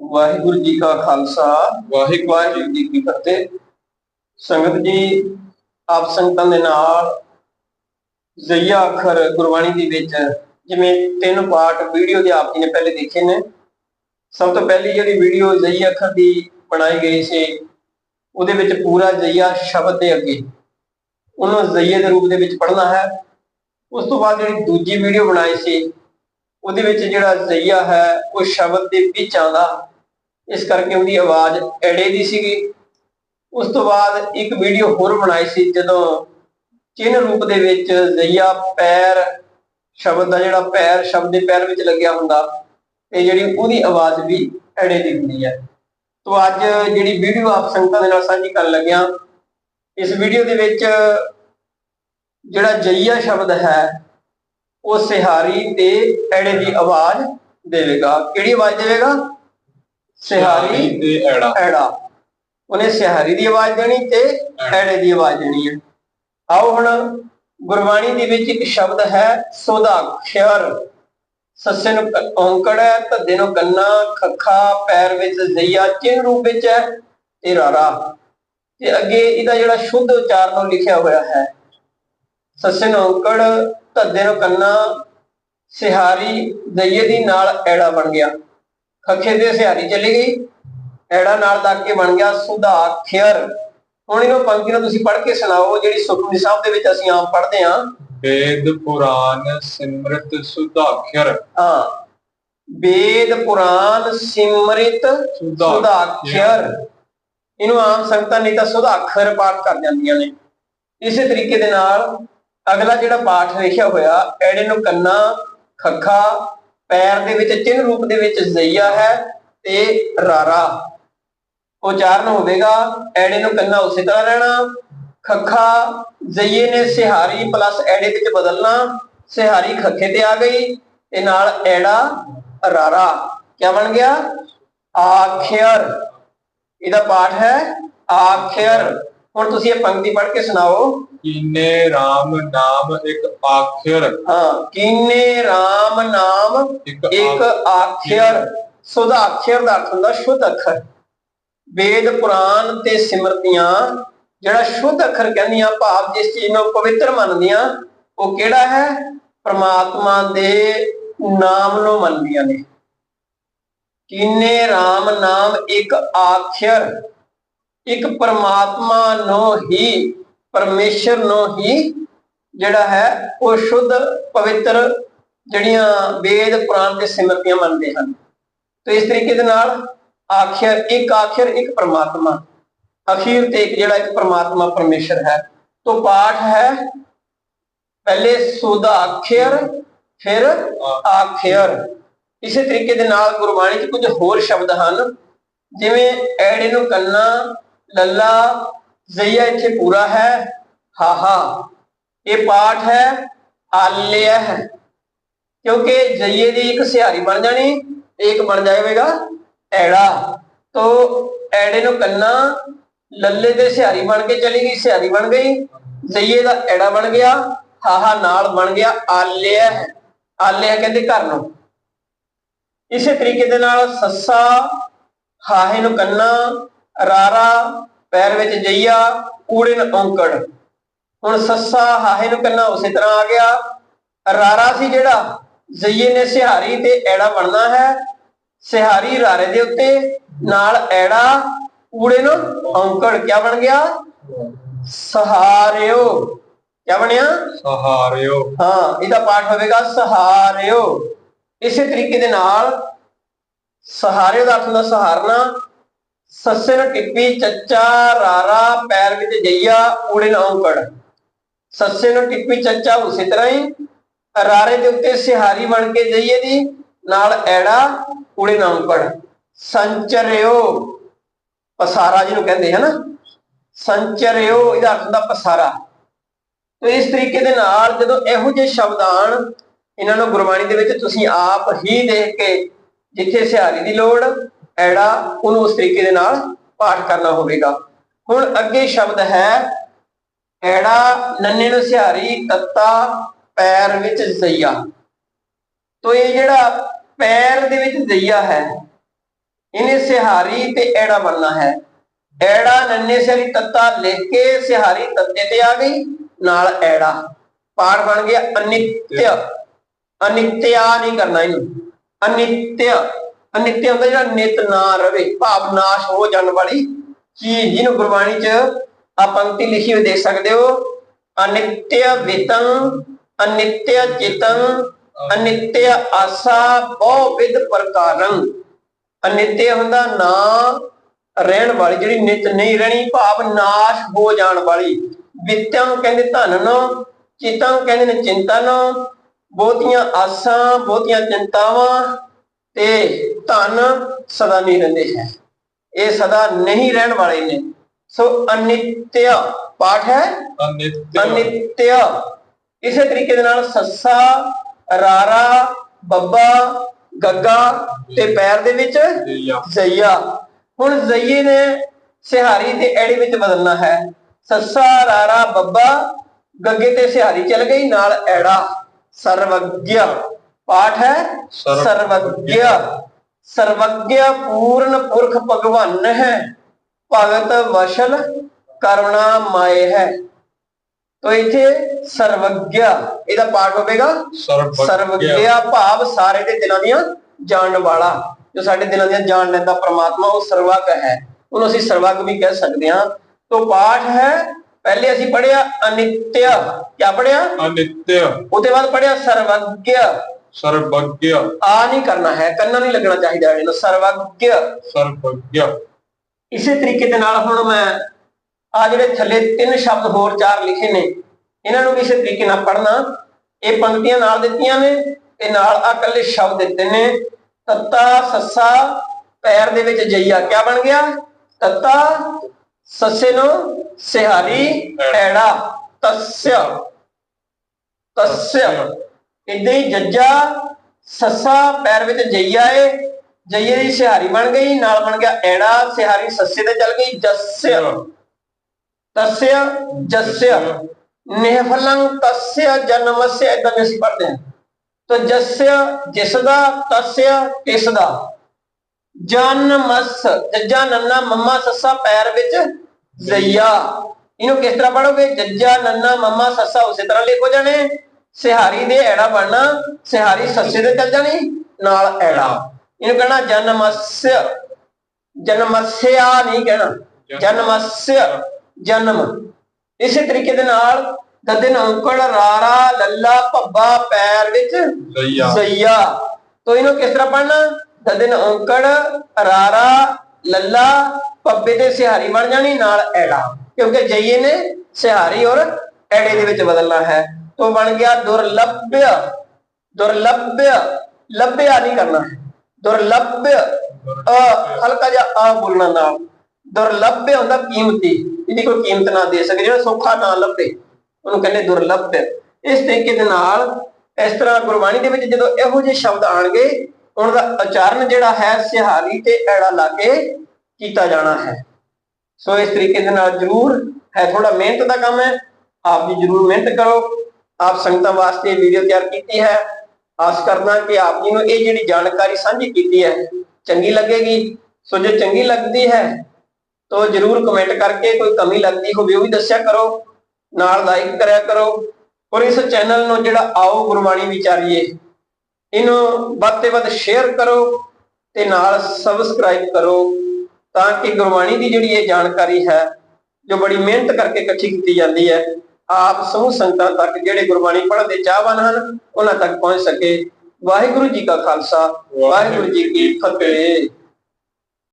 ਵਾਹਿਗੁਰੂ ਜੀ ਕਾ ਖਾਲਸਾ, ਵਾਹਿਗੁਰੂ ਜੀ ਕੀ ਫਤਿਹ। ਸੰਗਤ ਜੀ, ਆਪ ਸੰਗਤਾਂ ਦੇ ਨਾਲ ਜ਼ਈਆ ਅੱਖਰ ਗੁਰਬਾਣੀ ਦੇ ਵਿੱਚ ਜਿਵੇਂ ਤਿੰਨ ਪਾਰਟ ਵੀਡੀਓ ਦੇ ਆਪ ਜੀ ਨੇ ਪਹਿਲੇ ਦੇਖੇ ਨੇ, ਸਭ ਤੋਂ ਪਹਿਲੀ ਜਿਹੜੀ ਵੀਡੀਓ ਜ਼ਈਆ ਅੱਖਰ ਦੀ ਬਣਾਈ ਗਈ ਸੀ, ਉਹਦੇ ਵਿੱਚ ਪੂਰਾ ਜ਼ਈਆ ਸ਼ਬਦ ਦੇ ਅੱਗੇ। ਉਹਨੂੰ ਜ਼ਈਏ ਦੇ ਰੂਪ ਦੇ ਵਿੱਚ ਪੜ੍ਹਨਾ ਹੈ। ਉਸ ਤੋਂ ਬਾਅਦ ਜਿਹੜੀ ਦੂਜੀ ਵੀਡੀਓ ਬਣਾਈ ਸੀ ਉਹਦੇ ਵਿੱਚ ਜਿਹੜਾ ਜ਼ਈਆ ਹੈ, ਉਹ ਸ਼ਬਦ ਦੇ ਵਿੱਚ ਆਉਂਦਾ ਇਸ ਕਰਕੇ ਉਹਦੀ ਆਵਾਜ਼ ਐੜੇ ਦੀ ਸੀਗੀ। ਉਸ ਤੋਂ ਬਾਅਦ ਇੱਕ ਵੀਡੀਓ ਹੋਰ ਬਣਾਈ ਸੀ, ਜਦੋਂ ਚਿੰਨ ਰੂਪ ਦੇ ਵਿੱਚ ਜ਼ਈਆ ਪੈਰ ਸ਼ਬਦ ਦਾ ਜਿਹੜਾ ਪੈਰ, ਸ਼ਬਦ ਦੇ ਪੈਰ ਵਿੱਚ ਲੱਗਿਆ ਹੁੰਦਾ ਤੇ ਜਿਹੜੀ ਉਹਦੀ ਆਵਾਜ਼ ਵੀ ਐੜੇ ਦੀ ਹੁੰਦੀ ਹੈ। ਤੋਂ ਅੱਜ ਜਿਹੜੀ ਵੀਡੀਓ ਆਪ ਸੰਗਤਾਂ ਦੇ ਨਾਲ ਸਾਂਝੀ ਕਰਨ ਲੱਗਿਆ, ਇਸ ਵੀਡੀਓ ਦੇ ਵਿੱਚ ਜਿਹੜਾ ਜਈਆ ਸ਼ਬਦ ਹੈ ਉਹ ਸਿਹਾਰੀ ਤੇ ਐੜੇ ਦੀ ਆਵਾਜ਼ ਦੇਵੇਗਾ। ਕਿਹੜੀ ਆਵਾਜ਼ ਦੇਵੇਗਾ? ਸਿਹਾਰੀ ਤੇ ਐੜਾ। ਐੜਾ। ਉਹਨੇ ਸਿਹਾਰੀ ਦੀ ਆਵਾਜ਼ ਦੇਣੀ ਤੇ ਐੜੇ। ਦੀ ਆਵਾਜ਼ ਦੇਣੀ ਹੈ। ਆਓ ਹੁਣ ਗੁਰਬਾਣੀ ਦੇ ਵਿੱਚ ਇੱਕ ਸ਼ਬਦ ਹੈ ਸੋਦਾਖਰ ਸੱਸੇ ਨੂੰ ਔਂਕੜ ਹੈ ਧੱਦੇ ਨੂੰ ਕੰਨਾ ਖੱਖਾ ਪੈਰ ਵਿੱਚ ਜ਼ਈਆ ਚਿੰਨ ਰੂਪ ਵਿੱਚ ਹੈ ਤੇ ਰਾਰਾ। ਤੇ ਅੱਗੇ ਇਹਦਾ ਜਿਹੜਾ ਸ਼ੁੱਧ ਉਚਾਰਨ ਲਿਖਿਆ ਹੋਇਆ ਹੈ ਸੱਸੇ ਨੂੰ ਔਂਕੜ ਧੱਦੇ ਨੂੰ ਕੰਨਾ ਸਿਹਾਰੀ ਜ਼ਈਏ ਦੀ ਨਾਲ ਐੜਾ ਬਣ ਗਿਆ। ਖੱਖੇ ਤੇ ਸਿਹਾਰੀ ਚਲੀ ਗਈ। ਐੜਾ ਨਾਲ ਲੱਗ ਕੇ ਬਣ ਗਿਆ ਸੁਧਾਖਰ ਹੁਣ ਇਹਨੂੰ ਪੰਕਤੀ ਨੂੰ ਤੁਸੀਂ ਪੜ੍ਹ ਕੇ ਸੁਣਾਓ ਜਿਹੜੀ ਸੁਖਮਨੀ ਸਾਹਿਬ ਦੇ ਵਿੱਚ ਅਸੀਂ ਆਮ ਪੜ੍ਹਦੇ ਹਾਂ। ਵੇਦ ਪੁਰਾਨ ਸਿਮਰਤ ਸੁਧਾਖਰ ਹਾਂ। ਵੇਦ ਪੁਰਾਨ ਸਿਮਰਿਤ ਸੁਧਾਖਰ ਇਹਨੂੰ ਆਮ ਸੰਗਤਾਂ ਨਹੀਂ ਤਾਂ ਸੁਧਾਖਰ ਪਾਠ ਕਰ ਜਾਂਦੀਆਂ ਨੇ। ਇਸੇ ਤਰੀਕੇ ਦੇ ਨਾਲ ਅਗਲਾ ਜਿਹੜਾ ਪਾਠ ਲਿਖਿਆ ਹੋਇਆ ਐੜੇ ਨੂੰ ਕੰਨਾ, ਖੱਖਾ, ਪੈਰ ਦੇ ਵਿੱਚ ਚਿੰਨ ਰੂਪ ਦੇ ਵਿੱਚ ਜ਼ਈਆ ਹੈ ਤੇ ਰਾਰਾ। ਉਚਾਰਨ ਹੋਵੇਗਾ ਐੜੇ ਨੂੰ ਕੰਨਾ ਉਸੇ ਤਰ੍ਹਾਂ ਰਹਿਣਾ, ਖੱਖਾ, ਜ਼ਈਏ ਨੇ ਸਿਹਾਰੀ ਪਲੱਸ ਐੜੇ ਵਿੱਚ ਬਦਲਣਾ, ਸਿਹਾਰੀ ਖੱਖੇ ਤੇ ਆ ਗਈ ਤੇ ਨਾਲ ਐੜਾ ਰਾਰਾ। ਕੀ ਬਣ ਗਿਆ? ਆਖਿਰ ਇਹਦਾ ਪਾਠ ਹੈ ਆਖਿਰ ਹੁਣ ਤੁਸੀਂ ਇਹ ਪੰਕਤੀ ਪੜ੍ਹ ਕੇ ਸੁਣਾਓ। ਕੀਨੇ RAM ਨਾਮ ਇੱਕ ਆਖਰ? ਹਾਂ ਕੀਨੇ RAM ਨਾਮ ਇੱਕ ਆਖਿਰ? ਸੁਧਾ ਆਖਿਰ ਦਾ ਅਰਥ ਹੁੰਦਾ ਸ਼ੁੱਧ ਅੱਖਰ। ਵੇਦ ਪੁਰਾਣ ਤੇ ਸਿਮਰਤੀਆਂ ਜਿਹੜਾ ਸ਼ੁੱਧ ਅੱਖਰ ਕਹਿੰਦੀਆਂ ਭਾਵ ਜਿਸ ਚੀਜ਼ ਨੂੰ ਪਵਿੱਤਰ ਮੰਨਦੀਆਂ ਉਹ ਕਿਹੜਾ ਹੈ? ਪ੍ਰਮਾਤਮਾ ਦੇ ਨਾਮ ਨੂੰ ਮੰਨਦੀਆਂ ਨੇ। ਕੀਨੇ RAM ਨਾਮ ਇੱਕ ਆਖਿਰ? ਇੱਕ ਪਰਮਾਤਮਾ ਨੂੰ ਹੀ, ਪਰਮੇਸ਼ਰ ਨੂੰ ਹੀ ਜਿਹੜਾ ਹੈ, ਉਹ ਸ਼ੁੱਧ, ਪਵਿੱਤਰ ਜਿਹੜੀਆਂ ਵੇਦ, ਪੁਰਾਣ ਤੇ ਸਿਮਰਤੀਆਂ ਮੰਨਦੇ ਹਨ। ਤੇ ਇਸ ਤਰੀਕੇ ਦੇ ਨਾਲ ਆਖਿਰ, ਇੱਕ ਆਖਿਰ ਇੱਕ ਪਰਮਾਤਮਾ। ਅਖੀਰ ਤੇ ਇੱਕ ਜਿਹੜਾ ਇੱਕ ਪਰਮਾਤਮਾ ਪਰਮੇਸ਼ਰ ਹੈ। ਤੋਂ ਪਾਠ ਹੈ, ਪਹਿਲੇ ਸੁਧਾਖਿਰ ਫਿਰ ਆਖਿਰ। ਇਸੇ ਤਰੀਕੇ ਦੇ ਨਾਲ ਗੁਰਬਾਣੀ 'ਚ ਕੁਝ ਹੋਰ ਸ਼ਬਦ ਹਨ, ਜਿਵੇਂ ਐੜੇ ਨੂੰ ਕੰਨਾ ਲੱਲਾ ਜ਼ਈਆ ਇੱਥੇ ਪੂਰਾ ਹੈ। ਹਾਹਾ, ਇਹ ਪਾਠ ਹੈ ਆਲਿਆ ਹੈ। ਕਿਉਂਕਿ ਜਈਏ ਦੀ ਇੱਕ ਸਿਹਾਰੀ ਬਣ ਜਾਣੀ ਇੱਕ ਬਣ ਜਾਵੇਗਾ ਐੜਾ। ਤੋ ਐੜੇ ਨੂੰ ਕੰਨਾ ਲੱਲੇ ਦੇ ਸਿਹਾਰੀ ਬਣ ਕੇ ਚਲੀ ਗਈ, ਸਿਹਾਰੀ ਬਣ ਗਈ। ਜਈਏ ਦਾ ਐੜਾ ਬਣ ਗਿਆ, ਹਾਹਾ ਨਾਲ ਬਣ ਗਿਆ ਆਲਿਆ ਹੈ। ਆਲਿਆ ਕਹਿੰਦੇ ਘਰ ਨੂੰ। ਇਸੇ ਤਰੀਕੇ ਦੇ ਨਾਲ ਸੱਸਾ, ਹਾਹੇ ਨੂੰ ਕੰਨਾ ਰਾਰਾ ਪੈਰ ਵਿੱਚ ਜਈਆ ਊੜੇ ਨੂੰ ਔਂਕੜ। ਹੁਣ ਸੱਸਾ ਹਾਹੇ ਨੂੰ ਕੰਨਾ ਉਸੇ ਤਰ੍ਹਾਂ ਆ ਗਿਆ। ਰਾਰਾ ਸੀ ਜਿਹੜਾ ਜ਼ਈਏ ਨੇ ਸਿਹਾਰੀ ਤੇ ਐੜਾ ਬਣਨਾ ਹੈ। ਸਿਹਾਰੀ ਰਾਰੇ ਦੇ ਉੱਤੇ ਨਾਲ ਐੜਾ ਊੜੇ ਨੂੰ ਔਂਕੜ ਕਿਆ ਬਣ ਗਿਆ? ਸਹਾਰਿਓ। ਕਿਆ ਬਣਿਆ? ਸਹਾਰਿਓ। ਹਾਂ ਇਹਦਾ ਪਾਠ ਹੋਵੇਗਾ ਸਹਾਰਿਓ। ਇਸੇ ਤਰੀਕੇ ਦੇ ਨਾਲ ਸਹਾਰੇ ਦਾ ਅਰਥ ਹੁੰਦਾ ਸਹਾਰਨਾ। ਸੱਸੇ ਨੂੰ ਟਿੱਪੀ, ਚੱਚਾ, ਰਾਰਾ, ਪੈਰ ਵਿੱਚ ਊੜੇ ਨੂੰ ਔਂਕੜ ਸੱਸੇ ਨੂੰ ਟਿੱਪੀ, ਚੱਚਾ, ਉਸੇ ਤਰ੍ਹਾਂ ਹੀ ਰਾਰੇ ਦੇ ਉੱਤੇ ਸਿਹਾਰੀ ਬਣ ਕੇ ਜਈਏ ਦੀ, ਨਾਲ ਐੜਾ, ਊੜੇ ਨੂੰ ਔਂਕੜ ਸੰਚਰਿਓ, ਪਸਾਰਾ ਜਿਹਨੂੰ ਕਹਿੰਦੇ ਹਨ। ਸੰਚਰਿਓ, ਇਹਦਾ ਅਰਥ ਹੁੰਦਾ ਪਸਾਰਾ। ਤੇ ਇਸ ਤਰੀਕੇ ਦੇ ਨਾਲ ਜਦੋਂ ਇਹੋ ਜਿਹੇ ਸ਼ਬਦ ਆਣ ਇਹਨਾਂ ਨੂੰ ਗੁਰਬਾਣੀ ਦੇ ਵਿੱਚ ਤੁਸੀਂ ਆਪ ਹੀ ਦੇਖ ਕੇ ਜਿੱਥੇ ਸਿਹਾਰੀ ਦੀ ਲੋੜ ਐੜਾ ਉਹਨੂੰ ਉਸ ਤਰੀਕੇ ਦੇ ਨਾਲ ਪਾਠ ਕਰਨਾ ਹੋਵੇਗਾ। ਹੁਣ ਅੱਗੇ ਸ਼ਬਦ ਹੈ, ਐੜਾ ਨੰਨੇ ਨੂੰ ਸਿਹਾਰੀ, ਤੱਤਾ ਪੈਰ ਵਿੱਚ ਜ਼ਈਆ। ਤੋ ਇਹ ਜਿਹੜਾ ਪੈਰ ਦੇ ਵਿੱਚ ਜ਼ਈਆ ਹੈ, ਇਹਨੇ ਸਿਹਾਰੀ ਤੇ ਐੜਾ ਬਣਨਾ ਹੈ। ਐੜਾ, ਨੰਨੇ, ਸਿਹਾਰੀ, ਤੱਤਾ ਲਿਖ ਕੇ ਸਿਹਾਰੀ ਤੱਤੇ ਤੇ ਆ ਗਈ, ਨਾਲ ਐੜਾ। ਪਾਠ ਬਣ ਗਿਆ ਅਨਿਤਯ ਅਨਿਤਿਆ ਨਹੀਂ ਕਰਨਾ ਇਹਨੂੰ। ਅਨਿਤਯ ਅਨਿਤਿਆ ਹੁੰਦਾ ਜਿਹੜਾ ਨਿਤ ਨਾ ਰਵੇ, ਭਾਵ ਨਾਸ਼ ਹੋ ਜਾਣ ਵਾਲੀ ਚੀਜ਼ ਜਿਹਨੂੰ ਗੁਰਬਾਣੀ 'ਚ ਆ ਪੰਕਤੀ ਲਿਖੀ ਹੋਈ ਦੇਖ ਸਕਦੇ ਹੋ। ਅਨਿਤਯ ਵਿਤੰ ਅਨਿਤਯ ਚਿਤੰ ਅਨਿਤਯ ਆਸਾ ਬਹੁ ਵਿਦ ਪ੍ਰਕਾਰੰ। ਅਨਿਤਯ ਹੁੰਦਾ ਨਾ ਰਹਿਣ ਵਾਲੀ, ਜਿਹੜੀ ਨਿਤ ਨਹੀਂ ਰਹਿਣੀ, ਭਾਵ ਨਾਸ਼ ਹੋ ਜਾਣ ਵਾਲੀ। ਵਿਤਿਆਂ ਨੂੰ ਕਹਿੰਦੇ ਧਨ ਨੂੰ, ਚਿਤਾਂ ਨੂੰ ਕਹਿੰਦੇ ਨੇ ਚਿੰਤਾ ਨੂੰ। ਬਹੁਤੀਆਂ ਆਸਾਂ, ਬਹੁਤੀਆਂ ਚਿੰਤਾਵਾਂ ਤੇ ਧਨ ਸਦਾ ਨਹੀਂ ਰਹਿੰਦੇ ਹੈ। ਇਹ ਸਦਾ ਨਹੀਂ ਰਹਿਣ ਵਾਲੇ ਨੇ। ਸੋ ਅਨਿਤਯ ਪਾਠ ਹੈ। ਅਨਿਤਯ ਅਨਿਤਯ ਇਸੇ ਤਰੀਕੇ ਦੇ ਨਾਲ ਸੱਸਾ ਰਾਰਾ ਬੱਬਾ ਗੱਗਾ ਤੇ ਪੈਰ ਦੇ ਵਿੱਚ ਜ਼ਈਆ। ਹੁਣ ਜ਼ਈਏ ਨੇ ਸਿਹਾਰੀ ਤੇ ਐੜੀ ਵਿੱਚ ਬਦਲਣਾ ਹੈ। ਸੱਸਾ ਰਾਰਾ ਬੱਬਾ ਗੱਗੇ ਤੇ ਸਿਹਾਰੀ ਚਲ ਗਈ ਨਾਲ ਐੜਾ। ਸਰਵਗਿਆ। ਪਾਠ ਹੈ? ਸਰਵ- ਸਰਵਗਿਆ। ਸਰਵਗਿਆ ਪੂਰਨ ਪੁਰਖ ਭਗਵਾਨ ਹੈ। ਭਗਤ ਵਸ਼ਲ ਕਰੁਣਾ ਮਾਏ ਹੈ। ਤੋ ਇੱਥੇ ਸਰਵਗਿਆ ਇਹਦਾ ਪਾਠ ਹੋਵੇਗਾ? ਸਰਵਗਿਆ। ਭਾਵ ਸਾਰੇ ਦੇ ਦਿਲਾਂ ਦੀਆਂ ਜਾਣਨ ਵਾਲਾ। ਜੋ ਸਾਡੇ ਦਿਲਾਂ ਦੀਆਂ ਜਾਣ ਲੈਂਦਾ ਪ੍ਰਮਾਤਮਾ ਉਹ ਸਰਵਗ ਹੈ। ਉਹਨੂੰ ਅਸੀਂ ਸਰਵਗ ਵੀ ਕਹਿ ਸਕਦੇ ਹਾਂ। ਤੋ ਪਾਠ ਹੈ ਪਹਿਲੇ ਅਸੀਂ ਪੜਿਆ ਅਨਿਤਯ ਕੀ ਪੜਿਆ ਅਨਿਤਯ ਉਹਦੇ ਬਾਅਦ ਪੜਿਆ ਸਰਵਗਿਆ। ਸਰਵਗਿਆ। ਆ ਨਹੀਂ ਕਰਨਾ ਹੈ ਕੰਨਾ ਨਹੀਂ ਲੱਗਣਾ ਚਾਹੀਦਾ ਇਹਨੂੰ ਸਰਵਗਿਆ। ਸਰਵਗਿਆ। ਇਸੇ ਤਰੀਕੇ ਦੇ ਨਾਲ ਹੁਣ ਮੈਂ ਆ ਜਿਹੜੇ ਥੱਲੇ ਤਿੰਨ ਸ਼ਬਦ ਹੋਰ ਚਾਰ ਲਿਖੇ ਨੇ ਇਹਨਾਂ ਨੂੰ ਵੀ ਇਸੇ ਤਰੀਕੇ ਨਾਲ ਪੜ੍ਹਨਾ। ਇਹ ਪੰਕਤੀਆਂ ਨਾਲ ਦਿੱਤੀਆਂ ਨੇ ਤੇ ਨਾਲ ਆ ਇਕੱਲੇ ਸ਼ਬਦ ਦਿੱਤੇ ਨੇ ਤੱਤਾ ਸੱਸਾ ਪੈਰ ਦੇ ਵਿੱਚ ਜਈਆ ਕਿਆ ਬਣ ਗਿਆ? ਤੱਤਾ ਸੱਸੇ ਨੂੰ ਸਿਹਾਰੀ ਐੜਾ ਤੱਸਿਆ। ਤੱਸਿਆ। ਇਦਾਂ ਹੀ ਜੱਜਾ ਸੱਸਾ ਪੈਰ ਵਿੱਚ ਜਈਆ ਏ ਜਈਏ ਦੀ ਸਿਹਾਰੀ ਬਣ ਗਈ ਨਾਲ ਬਣ ਗਿਆ ਐੜਾ ਸਿਹਾਰੀ ਸੱਸੇ ਤੇ ਚੱਲ ਗਈ ਜੱਸਿਆ ਤਸਿਆ ਜਸਿਆ। ਨਿਹਫਲੰ ਤਸਿਆ ਜਨਮਸਿਆ ਇਦਾਂ ਅਸੀਂ ਪੜ੍ਹਦੇ ਹਾਂ। ਤੋ ਜਸਿਆ ਜਿਸ ਦਾ ਤਸਿਆ ਕਿਸ ਦਾ ਜਨਮਸ ਜੱਜਾ ਨੰਨਾ ਮੰਮਾ ਸੱਸਾ ਪੈਰ ਵਿੱਚ ਜ਼ਈਆ। ਇਹਨੂੰ ਕਿਸ ਤਰ੍ਹਾਂ ਪੜੋਗੇ ਜੱਜਾ ਨੰਨਾ ਮੰਮਾ ਸੱਸਾ ਉਸੇ ਤਰ੍ਹਾਂ ਲਿਖੋ ਜਾਣੇ। ਸਿਹਾਰੀ ਦੇ ਐੜਾ ਬਣਨਾ ਸਿਹਾਰੀ ਸੱਸੇ ਤੇ ਚੱਲ ਜਾਣੀ ਨਾਲ ਐੜਾ। ਇਹਨੂੰ ਕਹਿਣਾ ਜਨਮਸਿਆ। ਜਨਮਸਿਆ ਨਹੀਂ ਕਹਿਣਾ। ਜਨਮਸਿਆ। ਜਨਮ। ਇਸੇ ਤਰੀਕੇ ਦੇ ਨਾਲ ਦਦਨ ਔਂਕੜ ਰਾਰਾ ਲੱਲਾ ਭੱਬਾ ਪੈਰ ਵਿੱਚ ਜ਼ਈਆ ਤੋ ਇਹਨੂੰ ਕਿਸ ਤਰ੍ਹਾਂ ਪੜਨਾ ਦਦਨ ਔਂਕੜ ਰਾਰਾ ਲੱਲਾ ਪੱਬੇ ਤੇ ਸਿਹਾਰੀ ਬਣ ਜਾਣੀ ਨਾਲ ਐੜਾ। ਕਿਉਂਕਿ ਜਈਏ ਨੇ ਸਿਹਾਰੀ ਔਰ ਐੜੇ ਦੇ ਵਿੱਚ ਬਦਲਣਾ ਹੈ। ਤੋ ਬਣ ਗਿਆ ਦੁਰਲਭਯ। ਦੁਰਲਭਯ, ਲੱਭਿਆ ਨਹੀਂ ਕਰਨਾ। ਹੈ ਦੁਰਲਭਯ, ਅ, ਹਲਕਾ ਜਿਹਾ ਆ ਬੋਲਣਾ ਨਾਲ। ਦੁਰਲਭਯ ਹੁੰਦਾ ਕੀਮਤੀ। ਜਿਹਦੀ ਕੋਈ ਕੀਮਤ ਨਾ ਦੇ ਸਕੇ, ਜਿਹੜਾ ਸੌਖਾ ਨਾ ਲੱਭੇ, ਉਹਨੂੰ ਕਹਿੰਦੇ ਦੁਰਲਭ ਇਸ ਤਰੀਕੇ ਦੇ ਨਾਲ, ਇਸ ਤਰ੍ਹਾਂ ਗੁਰਬਾਣੀ ਦੇ ਵਿੱਚ ਜਦੋਂ ਇਹੋ ਜਿਹੇ ਸ਼ਬਦ ਆਣਗੇ ਉਹਨਾਂ ਦਾ ਉਚਾਰਨ ਜਿਹੜਾ ਹੈ, ਸਿਹਾਰੀ ਤੇ ਐੜਾ ਲਾ ਕੇ ਕੀਤਾ ਜਾਣਾ ਹੈ। ਸੋ ਇਸ ਤਰੀਕੇ ਦੇ ਨਾਲ ਜ਼ਰੂਰ ਹੈ ਥੋੜਾ ਮਿਹਨਤ ਦਾ ਕੰਮ ਹੈ। ਆਪ ਵੀ ਜ਼ਰੂਰ ਮਿਹਨਤ ਕਰੋ। ਆਪ ਸੰਗਤਾਂ ਵਾਸਤੇ ਵੀਡੀਓ ਤਿਆਰ ਕੀਤੀ ਹੈ। ਆਸ ਕਰਦਾ ਕਿ ਆਪ ਜੀ ਨੂੰ ਇਹ ਜਿਹੜੀ ਜਾਣਕਾਰੀ ਸਾਂਝੀ ਕੀਤੀ ਹੈ, ਚੰਗੀ ਲੱਗੇਗੀ। ਸੋ ਜੇ ਚੰਗੀ ਲੱਗਦੀ ਹੈ, ਤਾਂ ਜਰੂਰ ਕਮੈਂਟ ਕਰਕੇ ਕੋਈ ਕਮੀ ਲੱਗਦੀ ਹੋਵੇ ਉਹ ਵੀ ਦੱਸਿਆ ਕਰੋ। ਨਾਲ ਲਾਈਕ ਕਰਿਆ ਕਰੋ। ਔਰ ਇਸ ਚੈਨਲ ਨੂੰ ਜਿਹੜਾ ਆਓ ਗੁਰਬਾਣੀ ਵਿਚਾਰੀਏ, ਇਹਨੂੰ ਵੱਧ ਤੋਂ ਵੱਧ ਸ਼ੇਅਰ ਕਰੋ ਤੇ ਨਾਲ ਸਬਸਕ੍ਰਾਈਬ ਕਰੋ ਤਾਂ ਕਿ ਗੁਰਬਾਣੀ ਦੀ ਜਿਹੜੀ ਇਹ ਜਾਣਕਾਰੀ ਹੈ, ਜੋ ਬੜੀ ਮਿਹਨਤ ਕਰਕੇ ਇਕੱਠੀ ਕੀਤੀ ਜਾਂਦੀ ਹੈ ਆਪ ਸਮੂਹ ਸੰਗਤਾਂ ਤੱਕ ਜਿਹੜੇ ਗੁਰਬਾਣੀ ਪੜ੍ਹਨ ਦੇ ਚਾਹਵਾਨ ਹਨ, ਉਹਨਾਂ ਤੱਕ ਪਹੁੰਚ ਸਕੇ। ਵਾਹਿਗੁਰੂ ਜੀ ਕਾ ਖਾਲਸਾ, ਵਾਹਿਗੁਰੂ ਜੀ ਕੀ ਫਤਿਹ।